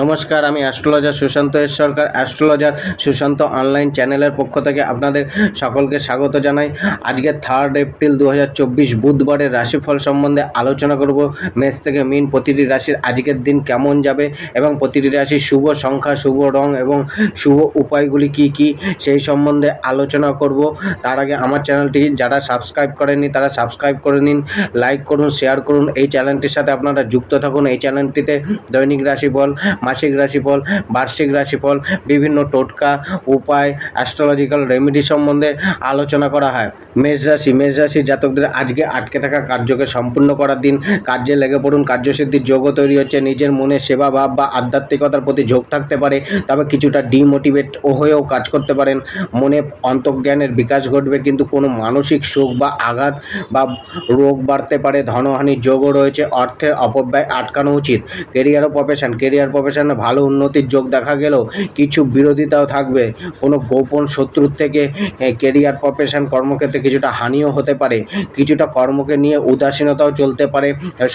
নমস্কার, আমি astrologer Sushanta S Sarkar astrologer Sushanta online চ্যানেলের পক্ষ থেকে আপনাদের সকলকে স্বাগত জানাই। আজকে থার্ড এপ্রিল দু হাজার চব্বিশ, বুধবারের রাশিফল সম্বন্ধে আলোচনা করব। মেষ থেকে মিন প্রতিটি রাশির আজকের দিন কেমন যাবে এবং প্রতিটি রাশির শুভ সংখ্যা, শুভ রং এবং শুভ উপায়গুলি কি কি সেই সম্বন্ধে আলোচনা করব। তার আগে আমার চ্যানেলটি যারা সাবস্ক্রাইব করেননি, তারা সাবস্ক্রাইব করে নিন লাইক করুন শেয়ার করুন। এই চ্যানেলটির সাথে আপনারা যুক্ত থাকুন। এই চ্যানেলটিতে দৈনিক রাশিফল, মাসিক রাশিফল, বার্ষিক রাশিফল, বিভিন্ন টোটকা, উপায় অ্যাস্ট্রোলজিক্যাল রেমেডি সম্বন্ধে আলোচনা করা হয়। মেষ রাশি মেষ রাশি জাতকদের আজকে আটকে থাকা কার্যকে সম্পূর্ণ করার দিন, কার্যে লেগে পড়ুন কার্যসিদ্ধির যোগও তৈরি হচ্ছে, নিজের মনে সেবা, ভাব বা আধ্যাত্মিকতার প্রতি ঝোঁক থাকতে পারে, তবে কিছুটা ডিমোটিভেট হয়েও কাজ করতে পারেন। মনে অন্তর্জ্ঞানের বিকাশ ঘটবে, কিন্তু কোনো মানসিক শোক বা আঘাত বা রোগ বাড়তে পারে ধনহানির যোগও রয়েছে অর্থের অপব্যয় আটকানো উচিত। কেরিয়ার ও প্রফেশন কেরিয়ার প্রফেশনে ভালো উন্নতির যোগ দেখা গেলেও কিছু বিরোধিতাও থাকবে। কোনো গোপন শত্রুর থেকে কেরিয়ার প্রফেশন কর্মক্ষেত্রে কিছুটা হানিও হতে পারে, কিছুটা কর্মকে নিয়ে উদাসীনতাও চলতে পারে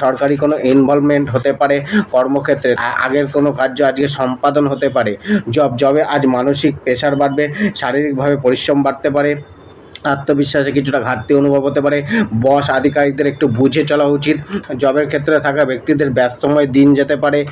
সরকারি কোনো ইনভলভমেন্ট হতে পারে কর্মক্ষেত্রে আগের কোনো কার্য আজকে সম্পাদন হতে পারে জব জবে আজ মানসিক প্রেশার বাড়বে, শারীরিকভাবে পরিশ্রম বাড়তে পারে। আত্মবিশ্বাসে কিছুটা ঘাটতি অনুভব হতে পারে। বস আধিকারিকদের একটু বুঝে চলা উচিত। জবের ক্ষেত্রে থাকা ব্যক্তিদের ব্যস্তময় দিন যেতে পারে।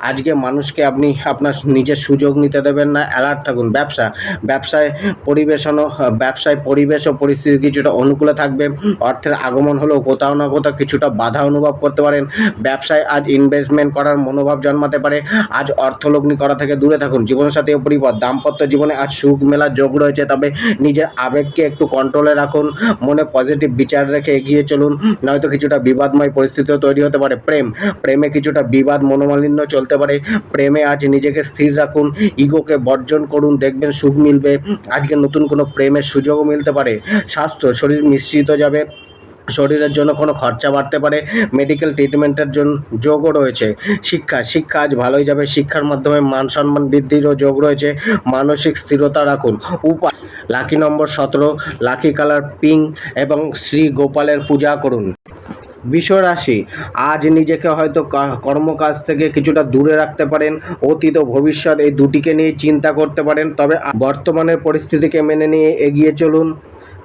আজকে মানুষকে আপনি আপনার নিজের সুযোগ নিতে দেবেন না। অ্যালার্ট থাকুন। ব্যবসা, ব্যবসায় পরিবেশনও, ব্যবসায় পরিবেশ ও পরিস্থিতি কিছুটা অনুকূলে থাকবে। অর্থের আগমন হলেও কোথাও না কোথাও কিছুটা বাধা অনুভব করতে পারেন। ব্যবসায় আজ ইনভেস্টমেন্ট করার মনোভাব জন্মাতে পারে। আজ অর্থলগ্নি করা থেকে দূরে থাকুন। জীবনসাথী ও পরিবার। দাম্পত্য জীবনে আজ সুখ মেলার যোগ রয়েছে। তবে নিজের আবেগকে একটু কন্ট্রোলে রাখুন, মনে পজিটিভ বিচার রেখে এগিয়ে চলুন, নয়তো কিছুটা বিবাদময় পরিস্থিতিও তৈরি হতে পারে। প্রেম, প্রেমে কিছুটা বিবাদ মনোমালিন্য চলতে পারে। প্রেমে আজ নিজেকে স্থির রাখুন ইগোকে বর্জন করুন, দেখবেন সুখ মিলবে। আজকে নতুন কোনো প্রেমের সুযোগও মিলতে পারে। স্বাস্থ্য, শরীর মিশ্রিত যাবে। শরীরের জন্য কোনো খরচা বাড়তে পারে মেডিকেল ট্রিটমেন্টের জন্য যোগও রয়েছে। শিক্ষা শিক্ষা আজ ভালোই যাবে। শিক্ষার মাধ্যমে মান সম্মান বৃদ্ধিরও যোগ রয়েছে। মানসিক স্থিরতা রাখুন। উপায়, লাকি নম্বর সতেরো, লাকি কালার পিঙ্ক এবং শ্রী গোপালের পূজা করুন। রাশি আজ নিজেকে হয়তো কর্মকাজ থেকে কিছুটা দূরে রাখতে পারেন, অতীত ও ভবিষ্যৎ এই দুটিকে নিয়ে চিন্তা করতে পারেন, তবে বর্তমানের পরিস্থিতিকে মেনে নিয়ে এগিয়ে চলুন।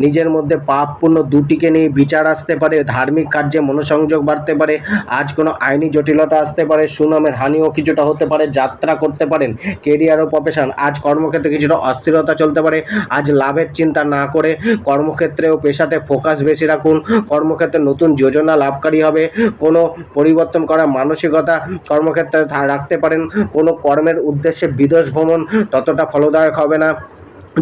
নিজের মধ্যে পাপপূর্ণ দুটিকে নিয়ে বিচার আসতে পারে, ধার্মিক কার্যে মনোসংযোগ বাড়তে পারে, আজ কোনো আইনি জটিলতা আসতে পারে, সুনামের হানিও কিছুটা হতে পারে, যাত্রা করতে পারেন কেরিয়ার ও প্রফেশন আজ কর্মক্ষেত্রে কিছুটা অস্থিরতা চলতে পারে, আজ লাভের চিন্তা না করে কর্মক্ষেত্রে ও পেশাতে ফোকাস বেশি রাখুন, কর্মক্ষেত্রে নতুন যোজনা লাভকারী হবে, কোনো পরিবর্তন করা মানসিকতা কর্মক্ষেত্রে রাখতে পারেন, কোনো কর্মের উদ্দেশ্যে বিদেশ ভ্রমণ ততটা ফলদায়ক হবে না।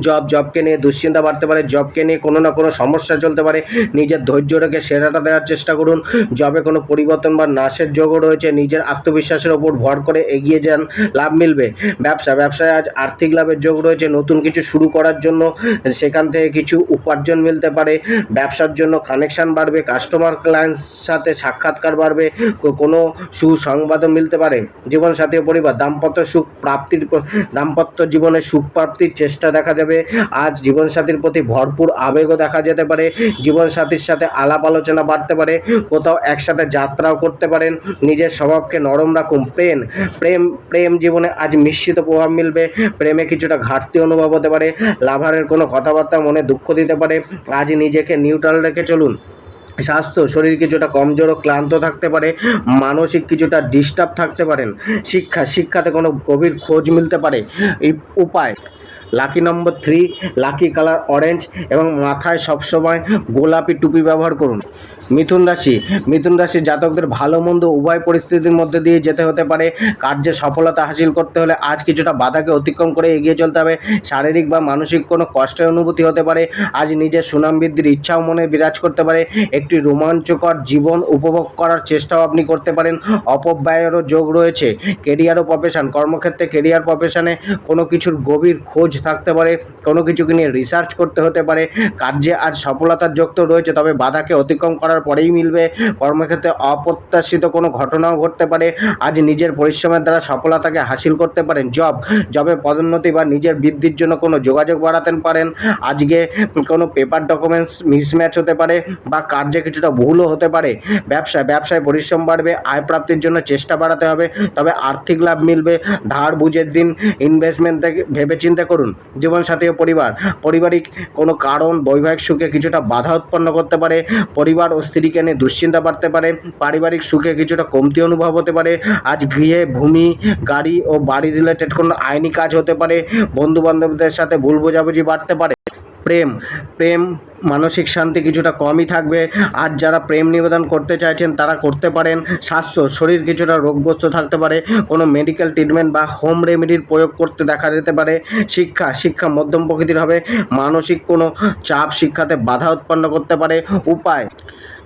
জব জবকে নিয়ে দুশ্চিন্তা বাড়তে পারে জবকে নিয়ে কোনো না কোনো সমস্যা চলতে পারে। নিজের ধৈর্য রেখে সেরাটা দেওয়ার চেষ্টা করুন। জবে কোনো পরিবর্তন বা নাশের যোগও রয়েছে। নিজের আত্মবিশ্বাসের ওপর ভর করে এগিয়ে যান, লাভ মিলবে। ব্যবসা, ব্যবসায় আজ আর্থিক লাভের যোগ রয়েছে। নতুন কিছু শুরু করার জন্য সেখান থেকে কিছু উপার্জন মিলতে পারে। ব্যবসার জন্য কানেকশন বাড়বে কাস্টমার ক্লায়েন্টের সাথে সাক্ষাৎকার বাড়বে কোনো সুসংবাদও মিলতে পারে। জীবনসাথী পরিবার, দাম্পত্য সুখ প্রাপ্তির দাম্পত্য জীবনে সুখ প্রাপ্তির চেষ্টা দেখা যাবে। আজ জীবনসাথীর প্রতি ভরপুর আবেগও দেখা যেতে পারে। জীবনসাথীর সাথে আলাপ আলোচনা বাড়তে পারে। কোথাও একসাথে যাত্রাও করতে পারেন। নিজের স্বভাবকে নরম রাখুন। প্রেম প্রেম প্রেম জীবনে আজ মিশ্রিত প্রভাব মিলবে। প্রেমে কিছুটা ঘাটতি অনুভব হতে পারে। লাভারের কোনো কথাবার্তা মনে দুঃখ দিতে পারে। আজ নিজেকে নিউট্রাল রেখে চলুন। স্বাস্থ্য, শরীর কিছুটা কমজোর ও ক্লান্ত থাকতে পারে। মানসিক কিছুটা ডিস্টার্ব থাকতে পারেন। শিক্ষা, শিক্ষাতে কোনো গভীর খোঁজ মিলতে পারে। এই উপায় lucky number three lucky colour orange এবং মাথায় সবসময় গোলাপি টুপি ব্যবহার করুন। মিথুন রাশি। মিথুন রাশির জাতকদের ভালো মন্দ উভয় পরিস্থিতির মধ্যে দিয়ে যেতে হতে পারে। কার্যে সফলতা হাসিল করতে হলে আজ কিছুটা বাধাকে অতিক্রম করে এগিয়ে চলতে হবে। শারীরিক বা মানসিক কোনো কষ্টের অনুভূতি হতে পারে। আজ নিজের সুনাম বৃদ্ধির ইচ্ছাও মনে বিরাজ করতে পারে। একটি রোমাঞ্চকর জীবন উপভোগ করার চেষ্টাও আপনি করতে পারেন। অপব্যয়েরও যোগ রয়েছে। কেরিয়ার ও প্রফেশন কর্মক্ষেত্রে কেরিয়ার প্রফেশনে কোনো কিছুর গভীর খোঁজ থাকতে পারে। কোনো কিছুকে নিয়ে রিসার্চ করতে হতে পারে। কার্যে আজ সফলতার যোগ তো রয়েছে, তবে বাধাকে অতিক্রম করার পরেই মিলবে। কর্মক্ষেত্রে অপ্রত্যাশিত কোনো ঘটনাও ঘটতে পারে। আজ নিজের পরিশ্রমের দ্বারা সফলতাকে হাসিল করতে পারেন। জব, জবে পদোন্নতি বা নিজের বৃদ্ধির জন্য কোনো যোগাযোগ বাড়াতে পারেন। আজকে কোনো পেপার ডকুমেন্টস মিসম্যাচ হতে পারে বা কার্যে কিছুটা ভুলও হতে পারে। ব্যবসা ব্যবসায় পরিশ্রম বাড়বে, আয় প্রাপ্তির জন্য চেষ্টা বাড়াতে হবে। তবে আর্থিক লাভ মিলবে। ধার বুঝের দিন ইনভেস্টমেন্ট থেকে ভেবে চিন্তা করুন। জীবনসাথী ও পরিবার, পারিবারিক কোনো কারণ, বৈবাহিক সুখে কিছুটা বাধা উৎপন্ন করতে পারে। পরিবার ও স্ত্রীকে নিয়ে দুশ্চিন্তা বাড়তে পারে, পারিবারিক সুখে কিছুটা কমতি অনুভব হতে পারে। আজ গৃহে ভূমি, গাড়ি ও বাড়ি রিলেটেড কোনো আইনি কাজ হতে পারে। বন্ধু বান্ধবদের সাথে ভুল বোঝাবুঝি বাড়তে পারে। প্রেম। প্রেম, মানসিক শান্তি কিছুটা কমই থাকবে। আর যারা প্রেম নিবেদন করতে চাইছেন, তারা করতে পারেন। স্বাস্থ্য, শরীর কিছুটা রোগগ্রস্ত থাকতে পারে। কোনো মেডিকেল ট্রিটমেন্ট বা হোম রেমেডির প্রয়োগ করতে দেখা যেতে পারে। শিক্ষা শিক্ষা মধ্যম প্রকৃতির হবে। মানসিক কোনো চাপ শিক্ষাতে বাধা উৎপন্ন করতে পারে। উপায়,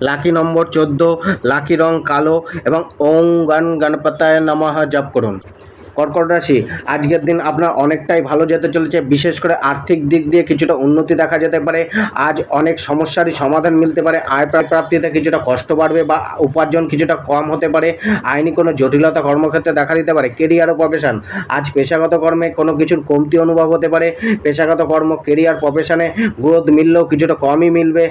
লাকি নম্বর চোদ্দ, লাকি রং কালো এবং ওং গান গণপতায় নমঃ জপ করুন। কর্কট রাশি, আজকের দিন আপনার অনেকটাই ভালো যেতে চলেছে, বিশেষ করে আর্থিক দিক দিয়ে কিছুটা উন্নতি দেখা যেতে পারে, আজ অনেক সমস্যারই সমাধান মিলতে পারে, আয় প্রা- প্রাপ্তিতে কিছুটা কষ্ট বাড়বে বা উপার্জন কিছুটা কম হতে পারে, আইনি কোনো জটিলতা কর্মক্ষেত্রে দেখা দিতে পারে কেরিয়ার ও প্রফেশন আজ পেশাগত কর্মে কোনো কিছুর কমতি অনুভব হতে পারে, পেশাগত কর্ম কেরিয়ার প্রফেশনে গ্রোথ মিললেও কিছুটা কমই মিলবে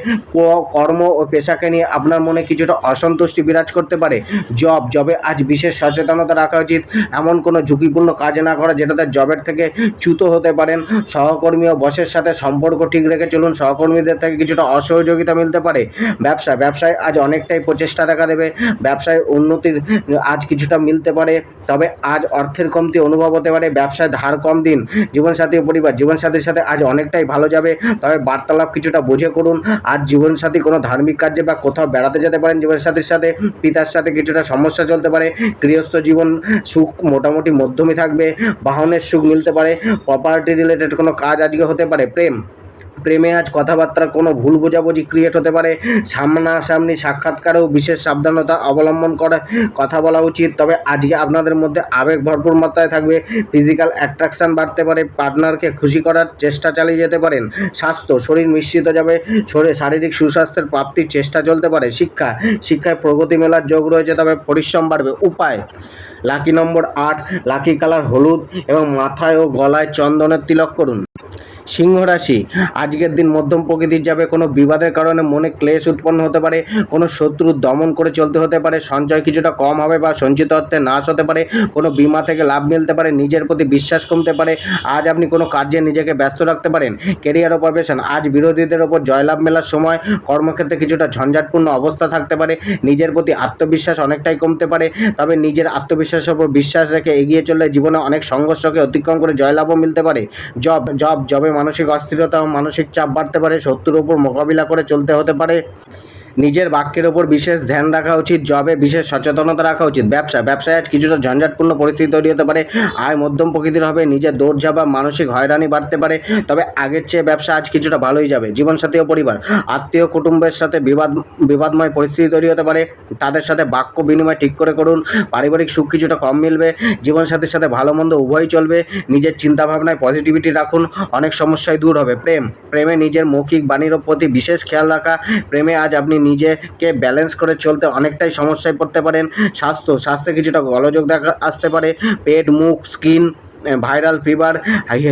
কর্ম ও পেশাকে নিয়ে আপনার মনে কিছুটা অসন্তুষ্টি বিরাজ করতে পারে জব জবে আজ বিশেষ সচেতনতা রাখা উচিত, এমন কোনো ঝুঁকিপূর্ণ কাজ না করা যেটা তার জবের থেকে চ্যুত হতে পারেন। সহকর্মী ও বসের সাথে সম্পর্ক ঠিক রেখে চলুন। সহকর্মীদের থেকে কিছুটা অসহযোগিতা মিলতে পারে। ব্যবসা, ব্যবসায় আজ অনেকটাই প্রচেষ্টা দেখা দেবে। ব্যবসায় উন্নতির আজ কিছুটা মিলতে পারে। তবে আজ অর্থের কমতি অনুভব হতে পারে। ব্যবসায় ধার কম দিন। জীবনসাথী ও পরিবার জীবনসাথীর সাথে আজ অনেকটাই ভালো যাবে। তবে বার্তালাপ কিছুটা বুঝে করুন। আজ জীবনসাথী কোনো ধার্মিক কার্যে বা কোথাও বেড়াতে যেতে পারেন জীবনসাথীর সাথে। পিতার সাথে কিছুটা সমস্যা চলতে পারে। গৃহস্থ জীবন সুখ মোটামুটি মধ্যমই থাকবে, বাহনের সুখ মিলতে পারে প্রপার্টি রিলেটেড কোনো কাজ আজকে হতে পারে, প্রেম। প্রেমে আজ কথাবার্তার কোনো ভুল বোঝাবুঝি ক্রিয়েট হতে পারে, সামনাসামনি সাক্ষাৎকারেও বিশেষ সাবধানতা অবলম্বন করে কথা বলা উচিত। তবে আজকে আপনাদের মধ্যে আবেগ ভরপুর মাত্রায় থাকবে ফিজিক্যাল অ্যাট্রাকশন বাড়তে পারে পার্টনারকে খুশি করার চেষ্টা চালিয়ে যেতে পারেন, স্বাস্থ্য, শরীর মিশ্রিত যাবে শরীর শারীরিক সুস্বাস্থ্যের প্রাপ্তির চেষ্টা চলতে পারে, শিক্ষা, শিক্ষায় প্রগতি মেলার যোগ রয়েছে, তবে পরিশ্রম বাড়বে, উপায়। লাকি নম্বর আট লাকি কালার হলুদ এবং মাথায় ও গলায় চন্দনের তিলক করুন সিংহ রাশি। আজকের দিন মধ্যম প্রকৃতির যাবে, কোনো বিবাদের কারণে মনে ক্লেশ উৎপন্ন হতে পারে, কোনো শত্রু দমন করে চলতে হতে পারে, সঞ্চয় কিছুটা কম হবে বা সঞ্চিত অর্থে নাশ হতে পারে, কোনো বিমা থেকে লাভ মিলতে পারে, নিজের প্রতি বিশ্বাস কমতে পারে, আজ আপনি কোনো কাজে নিজেকে ব্যস্ত রাখতে পারেন কেরিয়ার ও প্রফেশন আজ বিরোধীদের ওপর জয়লাভ মেলার সময়, কর্মক্ষেত্রে কিছুটা ঝঞ্ঝাটপূর্ণ অবস্থা থাকতে পারে, নিজের প্রতি আত্মবিশ্বাস অনেকটাই কমতে পারে, তবে নিজের আত্মবিশ্বাসের ওপর বিশ্বাস রেখে এগিয়ে চললে জীবনে অনেক সংঘর্ষকে অতিক্রম করে জয়লাভও মিলতে পারে, জব জব, জবে মানসিক অস্থিরতা ও মানসিক চাপ বাড়তে পারে শত্রুর ওপর মোকাবিলা করে চলতে হতে পারে। নিজের বাক্যের ওপর বিশেষ ধ্যান রাখা উচিত জবে বিশেষ সচেতনতা রাখা উচিত। ব্যবসা, ব্যবসায় আজ কিছুটা ঝঞ্ঝাটপূর্ণ পরিস্থিতি তৈরি হতে পারে। আয় মধ্যম প্রকৃতির হবে, নিজের দৌড়ঝাঁপা মানসিক হয়রানি বাড়তে পারে। তবে আগের চেয়ে ব্যবসা আজ কিছুটা ভালোই যাবে। জীবনসাথী ও পরিবার, আত্মীয় কুটুম্বের সাথে বিবাদ, বিবাদময় পরিস্থিতি তৈরি হতে পারে। তাদের সাথে বাক্য বিনিময় ঠিক করে করুন। পারিবারিক সুখ কিছুটা কম মিলবে। জীবনসাথীর সাথে ভালো মন্দ উভয়ই চলবে। নিজের চিন্তাভাবনায় পজিটিভিটি রাখুন। অনেক সমস্যায় দূর হবে। প্রেম, প্রেমে নিজের মৌখিক বাণীর প্রতি বিশেষ খেয়াল রাখা। প্রেমে আজ আপনি নিজেকে ব্যালেন্স করে চলতে অনেকটাই সমস্যায় পড়তে পারেন। স্বাস্থ্য, স্বাস্থ্যে কিছুটা গোলযোগ দেখা, আসতে পারে। পেট, মুখ skin viral fever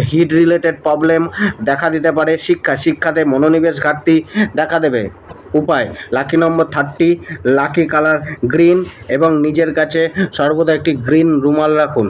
heat related problem দেখা দিতে পারে। শিক্ষা, শিক্ষাতে মনোনিবেশ ঘাটতি দেখা দেবে। উপায় lucky number thirty lucky colour green এবং নিজের কাছে সর্বদা একটি গ্রিন রুমাল রাখুন।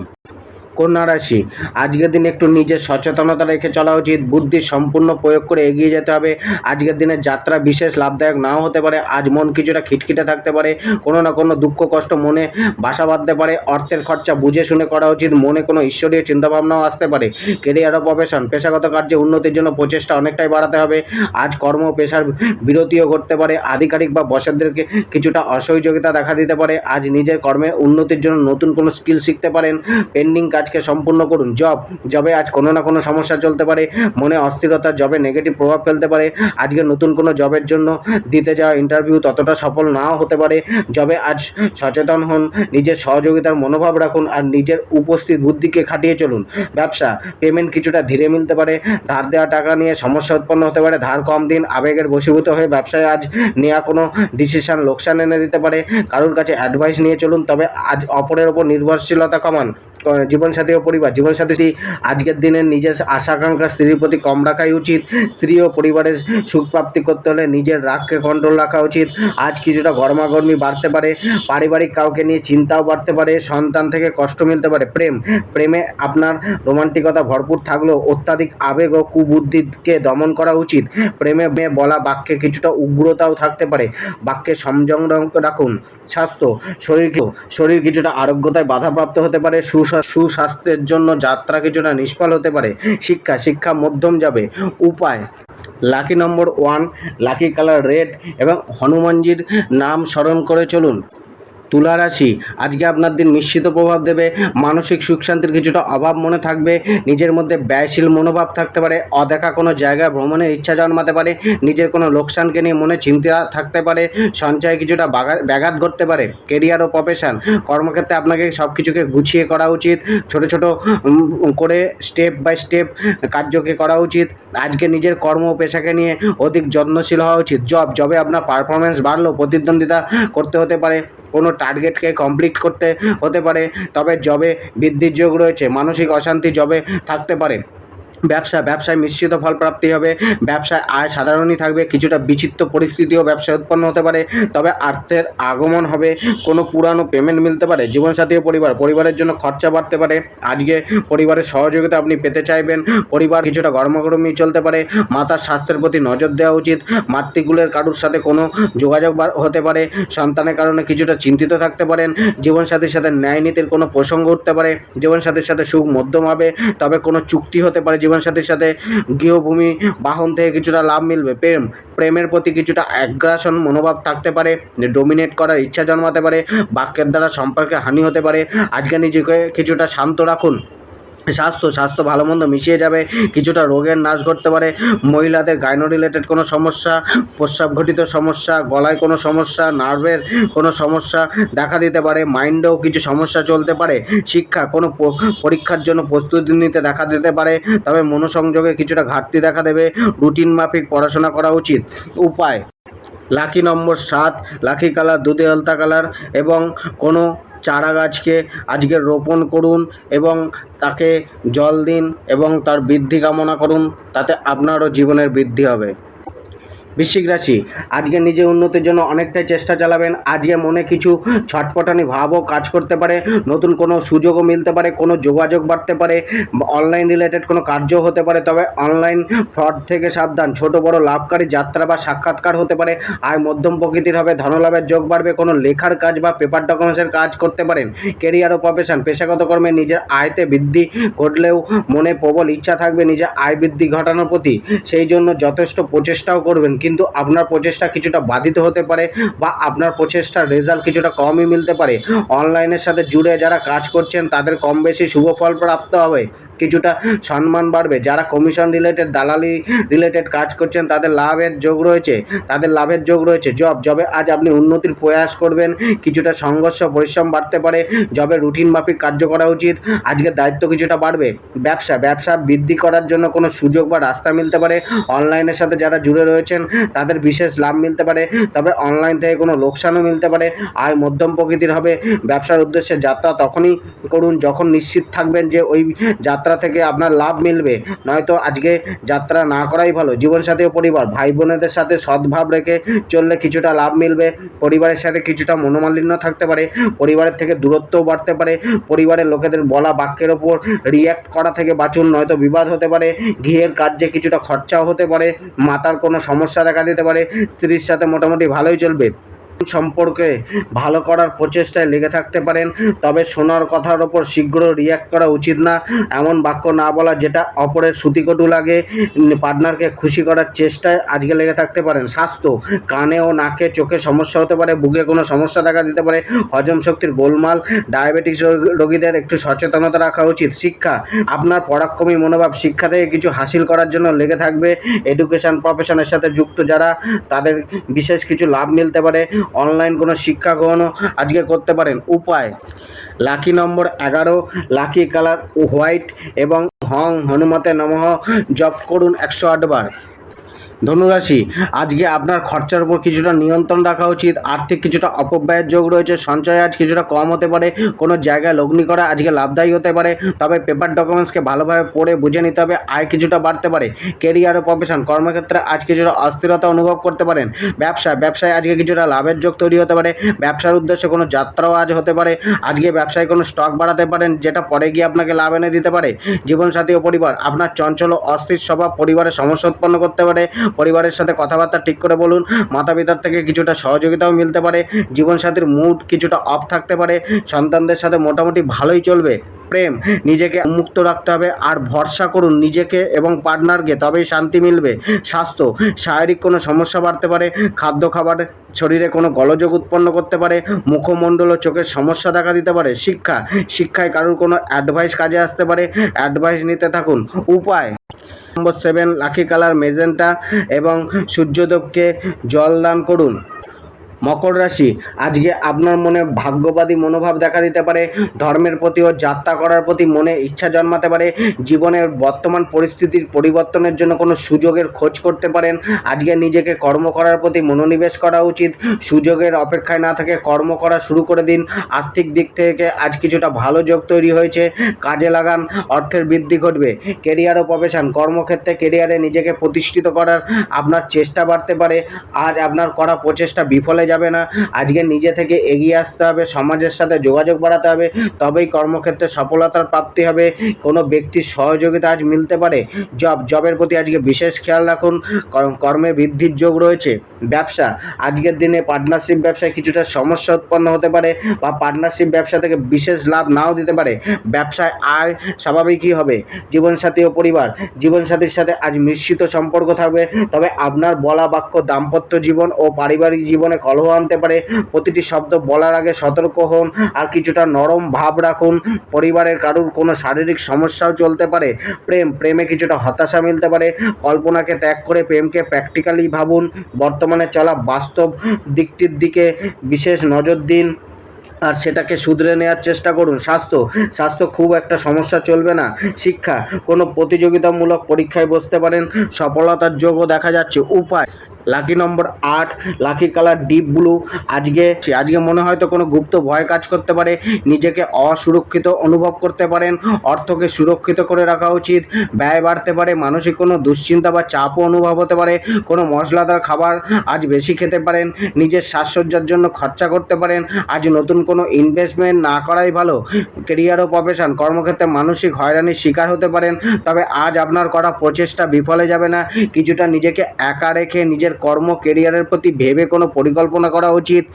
কন্যা রাশি। আজকের দিনে একটু নিজের সচেতনতা রেখে চলা উচিত, বুদ্ধি সম্পূর্ণ প্রয়োগ করে এগিয়ে যেতে হবে। আজকের দিনের যাত্রা বিশেষ লাভদায়ক নাও হতে পারে, আজ মন কিছুটা খিটখিটে থাকতে পারে, কোনো না কোনো দুঃখ কষ্ট মনে বাসা বাঁধতে পারে, অর্থের খরচা বুঝে শুনে করা উচিত, মনে কোনো ঈশ্বরীয় চিন্তাভাবনাও আসতে পারে। কেরিয়ার ও প্রফেশন পেশাগত কার্যে উন্নতির জন্য প্রচেষ্টা অনেকটাই বাড়াতে হবে, আজ কর্ম, পেশার বিরতিও ঘটতে পারে, আধিকারিক বা বসেরদেরকে কিছুটা অসহযোগিতা দেখা দিতে পারে, আজ নিজের কর্মে উন্নতির জন্য নতুন কোনো স্কিল শিখতে পারেন পেন্ডিং কাজ আজকে সম্পূর্ণ করুন। জব, জবে আজ কোনো না কোনো সমস্যা চলতে পারে, মনে অস্থিরতা, জবে নেগেটিভ প্রভাব ফেলতে পারে। আজকে নতুন কোনো জবের জন্য দিতে যাওয়া ইন্টারভিউ ততটা সফল নাও হতে পারে। জবে আজ সচেতন হন, নিজের সহযোগিতার মনোভাব রাখুন আর নিজের উপস্থিত বুদ্ধিকে খাটিয়ে চলুন। ব্যবসা পেমেন্ট কিছুটা ধীরে মিলতে পারে। ধার দেওয়া টাকা নিয়ে সমস্যা উৎপন্ন হতে পারে। ধার কম দিন আবেগের বশীভূত হয়ে ব্যবসায় আজ নেওয়া কোনো ডিসিশন লোকসান এনে দিতে পারে। কারোর কাছে অ্যাডভাইস নিয়ে চলুন, তবে আজ অপরের ওপর নির্ভরশীলতা কমান। জীবনসাথী ও পরিবার। জীবনসাথী আজকের দিনে নিজের আশা আকাঙ্ক্ষা স্ত্রীর প্রতি কম রাখাই উচিত। স্ত্রী ও পরিবারের সুখ প্রাপ্তি করতে হলে নিজের রাগকে কন্ট্রোল রাখা উচিত। আজ কিছুটা গরমাগরমি বাড়তে পারে। পারিবারিক কাউকে নিয়ে চিন্তাও বাড়তে পারে। সন্তান থেকে কষ্ট মিলতে পারে। প্রেম, প্রেমে আপনার রোমান্টিকতা ভরপুর থাকলেও অত্যাধিক আবেগ ও কুবুদ্ধিকে দমন করা উচিত। প্রেমে বলা বাক্যে কিছুটা উগ্রতাও থাকতে পারে। বাক্যে সংযম রাখুন। স্বাস্থ্য, শরীর শরীর কিছুটা আরোগ্যতায় বাধাপ্রাপ্ত হতে পারে। সুস্বা- সুস্বাস্থ্যের জন্য যাত্রা কিছুটা নিষ্ফল হতে পারে। শিক্ষা শিক্ষা মধ্যম যাবে। উপায়, lucky number one, lucky colour red এবং হনুমানজির নাম স্মরণ করে চলুন। তুলা রাশি, আজকে আপনার দিন নিশ্চিত প্রভাব দেবে, মানসিক সুখ শান্তির কিছুটা অভাব মনে থাকবে, নিজের মধ্যে ব্যয়শীল মনোভাব থাকতে পারে, অদেখা কোনো জায়গায় ভ্রমণের ইচ্ছা জন্মাতে পারে, নিজের কোনো লোকসানকে নিয়ে মনে চিন্তা থাকতে পারে, সঞ্চয় কিছুটা ব্যাঘাত ঘটতে পারে কেরিয়ার ও প্রফেশন কর্মক্ষেত্রে আপনাকে সব কিছুকে গুছিয়ে করা উচিত, ছোট ছোট করে স্টেপ বাই স্টেপ কার্যকে করা উচিত, আজকে নিজের কর্ম পেশাকে নিয়ে অধিক যত্নশীল হওয়া উচিত জব জবে আপনার পারফরমেন্স বাড়লেও প্রতিদ্বন্দ্বিতা করতে হতে পারে কোনো টার্গেটকে কমপ্লিট করতে হতে পারে। তবে জবে বৃদ্ধির যোগ রয়েছে, মানসিক অশান্তি জবে থাকতে পারে। ব্যবসা, ব্যবসায় মিশ্রিত ফল প্রাপ্তি হবে, ব্যবসায় আয় সাধারণই থাকবে, কিছুটা বিচিত্র পরিস্থিতিও ব্যবসায় উৎপন্ন হতে পারে, তবে আর্থের আগমন হবে, কোনো পুরানো পেমেন্ট মিলতে পারে, জীবনসাথী ও পরিবার, পরিবারের জন্য খরচা বাড়তে পারে, আজকে পরিবারের সহযোগিতা আপনি পেতে চাইবেন, পরিবার কিছুটা গরমাগরমি চলতে পারে, মাতার স্বাস্থ্যের প্রতি নজর দেওয়া উচিত, মাতৃকুলের কারুর সাথে কোনো যোগাযোগ হতে পারে, সন্তানের কারণে কিছুটা চিন্তিত থাকতে পারেন, জীবনসাথীর সাথে ন্যায় নীতির কোনো প্রসঙ্গ উঠতে পারে, জীবনসাথীর সাথে সুখ মধ্যম হবে, তবে কোনো চুক্তি হতে পারে জীবনসাথীর সাথে গৃহভূমি বাহন থেকে কিছুটা লাভ মিলবে। প্রেম, প্রেমের প্রতি কিছুটা অ্যাগ্রাসন মনোভাব থাকতে পারে ডোমিনেট করার ইচ্ছা জন্মাতে পারে, বাক্যের দ্বারা সম্পর্কে হানি হতে পারে। আজকে নিজেকে কিছুটা শান্ত রাখুন। স্বাস্থ্য স্বাস্থ্য ভালো মন্দ মিশিয়ে যাবে, কিছুটা রোগের নাশ ঘটতে পারে, মহিলাদের গাইনো রিলেটেড কোনো সমস্যা, প্রস্রাব ঘটিত সমস্যা, গলায় কোনো সমস্যা নার্ভের কোনো সমস্যা দেখা দিতে পারে মাইন্ডেও কিছু সমস্যা চলতে পারে, শিক্ষা কোনো পরীক্ষার জন্য প্রস্তুতি নিতে দেখা দিতে পারে, তবে মনোসংযোগে কিছুটা ঘাটতি দেখা দেবে রুটিন মাফিক পড়াশোনা করা উচিত। উপায় লাকি নম্বর সাত লাকি কালার দুধে আলতা কালার এবং কোনো চারা গাছকে আজকে রোপণ করুন এবং তাকে জল দিন এবং তার বৃদ্ধি কামনা করুন, তাতে আপনারও জীবনের বৃদ্ধি হবে। বৃশ্চিক রাশি। আজকে নিজের উন্নতির জন্য অনেকটাই চেষ্টা চালাবেন। আজকে মনে কিছু ছটপটানি ভাবও কাজ করতে পারে। নতুন কোনো সুযোগও মিলতে পারে, কোনো যোগাযোগ বাড়তে পারে অনলাইন রিলেটেড কোনো কার্য হতে পারে। তবে অনলাইন ফ্রড থেকে সাবধান, ছোট, বড়, লাভকারী যাত্রা বা সাক্ষাৎকার হতে পারে। আয় মধ্যম প্রকৃতির হবে, ধনলাভের যোগ বাড়বে, কোনো লেখার কাজ বা পেপার ডকুমেন্টসের কাজ করতে পারেন। কেরিয়ার ও প্রফেশন পেশাগত কর্মে নিজের আয়তে বৃদ্ধি ঘটলেও মনে প্রবল ইচ্ছা থাকবে নিজের আয় বৃদ্ধি ঘটানোর প্রতি। সেই জন্য যথেষ্ট প্রচেষ্টাও করবেন। কিন্তু আপনার প্রচেষ্টা কিছুটা বাধিত হতে পারে বা আপনার প্রচেষ্টার রেজাল্ট কিছুটা কমই মিলতে পারে। অনলাইনের সাথে জুড়ে যারা কাজ করছেন, তাদের কম বেশি শুভ ফল প্রাপ্ত হবে। কিছুটা সম্মান বাড়বে। যারা কমিশন রিলেটেড দালালি রিলেটেড কাজ করছেন, তাদের লাভের যোগ রয়েছে। তাদের লাভের যোগ রয়েছে। জব জবে আজ আপনি উন্নতির প্রয়াস করবেন। কিছুটা সংঘর্ষ, পরিশ্রম বাড়তে পারে। জবে রুটিন মাফিক কার্য করা উচিত। আজকে দায়িত্ব কিছুটা বাড়বে। ব্যবসা ব্যবসা বৃদ্ধি করার জন্য কোনো সুযোগ বা রাস্তা মিলতে পারে। অনলাইনের সাথে যারা জুড়ে রয়েছেন, তাদের বিশেষ লাভ মিলতে পারে। তবে অনলাইন থেকে কোনো লোকসানও মিলতে পারে। আয় মধ্যম প্রকৃতির হবে। ব্যবসার উদ্দেশ্যে যাত্রা তখনই করুন যখন নিশ্চিত থাকবেন যে ওই যাত্রা থেকে আপনার লাভ মিলবে। নয়তো আজকে যাত্রা না করাই ভালো। জীবনসাথী ও পরিবার ভাই বোনেদের সাথে সদ্ভাব রেখে চললে কিছুটা লাভ মিলবে। পরিবারের সাথে কিছুটা মনোমালিন্য থাকতে পারে। পরিবারের থেকে দূরত্বও বাড়তে পারে। পরিবারের লোকেদের বলা বাক্যের ওপর রিয়্যাক্ট করা থেকে বাঁচুন, নয়তো বিবাদ হতে পারে। গৃহের কার্যে কিছুটা খরচাও হতে পারে। মাতার কোনো সমস্যা দেখা দিতে পারে। স্ত্রীর সাথে মোটামুটি ভালোই চলবে। সম্পর্কে ভালো করার প্রচেষ্টায় লেগে থাকতে পারেন। তবে শোনার কথার ওপর শীঘ্র রিয়াক্ট করা উচিত না। এমন বাক্য না বলা যেটা অপরের শ্রুতিকটু লাগে পার্টনারকে খুশি করার চেষ্টায় আজকে লেগে থাকতে পারেন। স্বাস্থ্য, কানে ও নাকে চোখে সমস্যা হতে পারে, বুকে কোনো সমস্যা দেখা দিতে পারে, হজম শক্তির গোলমাল, ডায়াবেটিস রোগীদের একটু সচেতনতা রাখা উচিত। শিক্ষা, আপনার পরাক্রমী মনোভাব শিক্ষা থেকে কিছু হাসিল করার জন্য লেগে থাকবে। এডুকেশন প্রফেশনের সাথে যুক্ত যারা, তাদের বিশেষ কিছু লাভ মিলতে পারে। অনলাইন কোনো শিক্ষা গ্রহণও আজকে করতে পারেন। উপায়, লাকি নম্বর এগারো, লাকি কালার হোয়াইট এবং হং, হনুমতে নমঃ, জপ করুন একশো আটবার। ধনুরাশি, আজকে আপনার খরচার উপর কিছুটা নিয়ন্ত্রণ রাখা উচিত, আর্থিক কিছুটা অপব্যয়ের যোগ রয়েছে, সঞ্চয় আজ কিছুটা কম হতে পারে, কোনো জায়গায় লগ্নি করা আজকে লাভদায়ী হতে পারে, তবে পেপার ডকুমেন্টসকে ভালোভাবে পড়ে বুঝে নিতে হবে, আয় কিছুটা বাড়তে পারে কেরিয়ার ও প্রফেশন কর্মক্ষেত্রে আজ কিছুটা অস্থিরতা অনুভব করতে পারেন, ব্যবসা, ব্যবসায় আজকে কিছুটা লাভের যোগ তৈরি হতে পারে, ব্যবসার উদ্দেশ্যে কোনো যাত্রাও আজ হতে পারে, আজকে ব্যবসায় কোনো স্টক বাড়াতে পারেন, যেটা পরে গিয়ে আপনাকে লাভ এনে দিতে পারে, জীবনসাথী ও পরিবার, আপনার চঞ্চল ও অস্থির স্বভাব পরিবারের সমস্যা উৎপন্ন করতে পারে পরিবারের সাথে কথাবার্তা ঠিক করে বলুন। মাতা পিতার থেকে কিছুটা সহযোগিতাও মিলতে পারে। জীবনসাথীর মুড কিছুটা অফ থাকতে পারে। সন্তানদের সাথে মোটামুটি ভালোই চলবে। প্রেম, নিজেকে মুক্ত রাখতে হবে আর ভরসা করুন নিজেকে এবং পার্টনারকে তবেই শান্তি মিলবে। স্বাস্থ্য, শারীরিক কোনো সমস্যা বাড়তে পারে। খাদ্য খাবার, শরীরে কোনো গলযোগ উৎপন্ন করতে পারে। মুখমণ্ডল ও চোখের সমস্যা দেখা দিতে পারে। শিক্ষা, শিক্ষায় কারোর কোনো অ্যাডভাইস কাজে আসতে পারে। অ্যাডভাইস নিতে থাকুন। উপায়। Number seven lucky colour magenta এবং সূর্যদেবকে জল দান করুন। মকর রাশি। আজকে আপনার মনে ভাগ্যবাদী মনোভাব দেখা দিতে পারে, ধর্মের প্রতি ও যাত্রা করার প্রতি মনে ইচ্ছা জন্মাতে পারে, জীবনের বর্তমান পরিস্থিতির পরিবর্তনের জন্য কোনো সুযোগের খোঁজ করতে পারেন। আজকে নিজেকে কর্ম করার প্রতি মনোনিবেশ করা উচিত। সুযোগের অপেক্ষায় না থেকে কর্ম করা শুরু করে দিন। আর্থিক দিক থেকে আজ কিছুটা ভালো যোগ তৈরি হয়েছে। কাজে লাগান, অর্থের বৃদ্ধি ঘটবে। কেরিয়ার ও প্রফেশন, কর্মক্ষেত্রে কেরিয়ারে নিজেকে প্রতিষ্ঠিত করার আপনার চেষ্টা বাড়তে পারে। আজ আপনার করা প্রচেষ্টা বিফলে যাবে না। আজকে নিজে থেকে এগিয়ে আসতে হবে, সমাজের সাথে যোগাযোগ বাড়াতে হবে, তবেই কর্মক্ষেত্রে সফলতার প্রাপ্তি হবে। কোনো ব্যক্তির সহযোগিতা আজ মিলতে পারে। জব, জবের প্রতি আজকে বিশেষ খেয়াল রাখুন। কর্মে বৃদ্ধির যোগ রয়েছে। ব্যবসা, আজকের দিনে পার্টনারশিপ ব্যবসায় কিছুটা সমস্যা উৎপন্ন হতে পারে বা পার্টনারশিপ ব্যবসা থেকে বিশেষ লাভ নাও দিতে পারে। ব্যবসায় আয় স্বাভাবিকই হবে। জীবনসাথী ও পরিবার, জীবনসাথীর সাথে আজ মিশ্রিত সম্পর্ক থাকবে। তবে আপনার বলা বাক্য দাম্পত্য জীবন ও পারিবারিক জীবনে কলহ আনতে পারে। প্রতিটি শব্দ বলার আগে সতর্ক হন আর কিছুটা নরম ভাব রাখুন। পরিবারের কারুর কোনো শারীরিক সমস্যাও চলতে পারে। প্রেম, প্রেমে কিছুটা হতাশা মিলতে পারে। কল্পনাকে ত্যাগ করে প্রেমকে প্র্যাকটিক্যালি ভাবুন। বর্তমানে চলা বাস্তব দিকটির দিকে বিশেষ নজর দিন আর সেটাকে শুধরে নেওয়ার চেষ্টা করুন। স্বাস্থ্য স্বাস্থ্য খুব একটা সমস্যা চলবে না। শিক্ষা, কোনো প্রতিযোগিতামূলক পরীক্ষায় বসতে পারেন। সফলতার যোগও দেখা যাচ্ছে। উপায় লাকি নম্বর আট লাকি কালার ডিপ ব্লু আজকে আজকে মনে হয়তো কোনো গুপ্ত ভয় কাজ করতে পারে। নিজেকে অসুরক্ষিত অনুভব করতে পারেন। অর্থকে সুরক্ষিত করে রাখা উচিত। ব্যয় বাড়তে পারে। মানসিক কোনো দুশ্চিন্তা বা চাপও অনুভব হতে পারে। কোনো মশলাদার খাবার আজ বেশি খেতে পারেন। নিজের সাজসজ্জার জন্য খরচা করতে পারেন। আজ নতুন কোনো ইনভেস্টমেন্ট না করাই ভালো। কেরিয়ার ও প্রফেশন কর্মক্ষেত্রে মানসিক হয়রানির শিকার হতে পারেন। তবে আজ আপনার করা প্রচেষ্টা বিফলে যাবে না। কিছুটা নিজেকে একা রেখে নিজের কর্ম কেরিয়ারের প্রতি ভেবে কোনো পরিকল্পনা করা উচিত।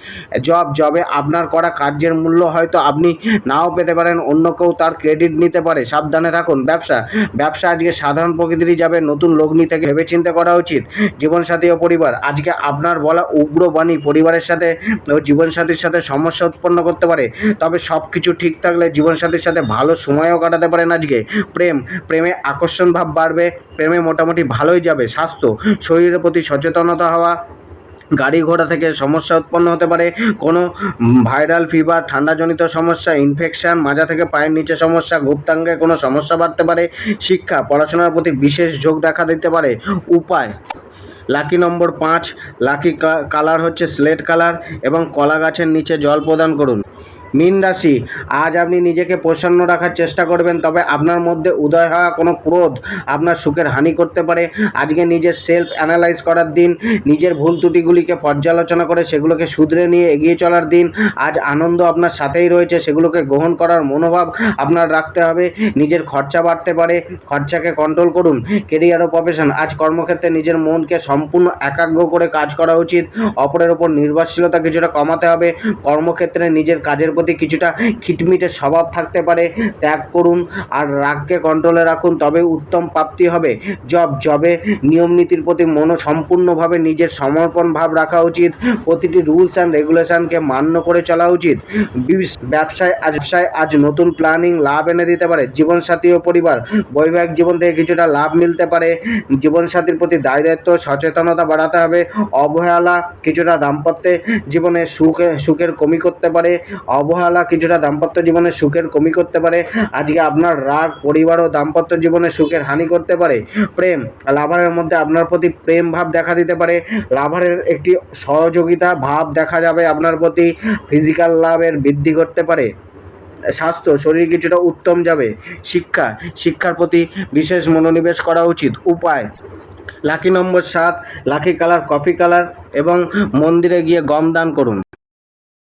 জব জবে আপনার করা কার্যের মূল্য হয়তো আপনি নাও পেতে পারেন, অন্য কেউ তার ক্রেডিট নিতে পারে। সাবধানে থাকুন, ব্যবসা। ব্যবসা আজকে সাধারণ প্রকৃতিরই যাবে, নতুন লগ্নি থেকে ভেবে চিন্তা করা উচিত। জীবনসাথী ও পরিবার, আজকে আপনার বলা উগ্র বাণী পরিবারের সাথে ও জীবনসাথীর সাথে সমস্যা উৎপন্ন করতে পারে। তবে সব কিছু ঠিক থাকলে জীবনসাথীর সাথে ভালো সময়ও কাটাতে পারেন আজকে। প্রেম, প্রেমে আকর্ষণ ভাব বাড়বে, প্রেমে মোটামুটি ভালোই যাবে। স্বাস্থ্য, শরীরের প্রতি সচেতনতা হওয়া, গাড়ি ঘোড়া থেকে সমস্যা উৎপন্ন হতে পারে, কোনো ভাইরাল ফিভার ঠান্ডাজনিত সমস্যা ইনফেকশন মাজা থেকে পায়ের নিচে সমস্যা, গুপ্তাঙ্গে কোনো সমস্যা বাড়তে পারে, শিক্ষা, পড়াশোনার প্রতি বিশেষ যোগ দেখা দিতে পারে, উপায়, লাকি নম্বর পাঁচ, লাকি কালার হচ্ছে স্লেট কালার এবং কলা গাছের নিচে জল প্রদান করুন। মীন রাশি, আজ আপনি নিজেকে প্রসন্ন রাখার চেষ্টা করবেন, তবে আপনার মধ্যে উদয় হওয়া কোনো ক্রোধ আপনার সুখের হানি করতে পারে। আজকে নিজের সেলফ অ্যানালাইজ করার দিন, নিজের ভুল ত্রুটিগুলিকে পর্যালোচনা করে সেগুলোকে শুধরে নিয়ে এগিয়ে চলার দিন, আজ আনন্দ আপনার সাথেই রয়েছে, সেগুলোকে গ্রহণ করার মনোভাব আপনার রাখতে হবে, নিজের খরচা বাড়তে পারে, খরচাকে কন্ট্রোল করুন কেরিয়ার ও প্রফেশন আজ কর্মক্ষেত্রে নিজের মনকে সম্পূর্ণ একাগ্র করে কাজ করা উচিত, অপরের ওপর নির্ভরশীলতা কিছুটা কমাতে হবে, কর্মক্ষেত্রে নিজের কাজের প্রতি কিছুটা খিটমিটে স্বভাব থাকতে পারে, ত্যাগ করুন আর রাগকে কন্ট্রোলে রাখুন, তবে উত্তম প্রাপ্তি হবে। জব জবে নিয়ম নীতির প্রতি মন সম্পূর্ণভাবে নিজের সমর্পণ ভাব রাখা উচিত। প্রতিটি রুলস অ্যান্ড রেগুলেশনকে মান্য করে চলা উচিত। বিস- ব্যবসায় আজ ব্যবসায় আজ নতুন প্ল্যানিং লাভ এনে দিতে পারে। জীবনসাথী ও পরিবার, বৈবাহিক জীবন থেকে কিছুটা লাভ মিলতে পারে। জীবনসাথীর প্রতি দায় দায়িত্ব, সচেতনতা বাড়াতে হবে। অবহেলা কিছুটা দাম্পত্যে জীবনে সুখে, সুখের কমি করতে পারে। অবহেলা কিছুটা দাম্পত্য জীবনে সুখের কমি করতে পারে। আজকে আপনার রাগ, পরিবার ও দাম্পত্য জীবনে সুখের হানি করতে পারে। প্রেম, লাভারের মধ্যে আপনার প্রতি প্রেম ভাব দেখা দিতে পারে। লাভারের একটি সহযোগিতা ভাব দেখা যাবে আপনার প্রতি। ফিজিক্যাল লাভের বৃদ্ধি করতে পারে। স্বাস্থ্য, শরীর কিছুটা উত্তম যাবে। শিক্ষা, শিক্ষার প্রতি বিশেষ মনোনিবেশ করা উচিত। উপায় লাকি নম্বর সাত লাকি কালার কফি কালার এবং মন্দিরে গিয়ে গম দান করুন।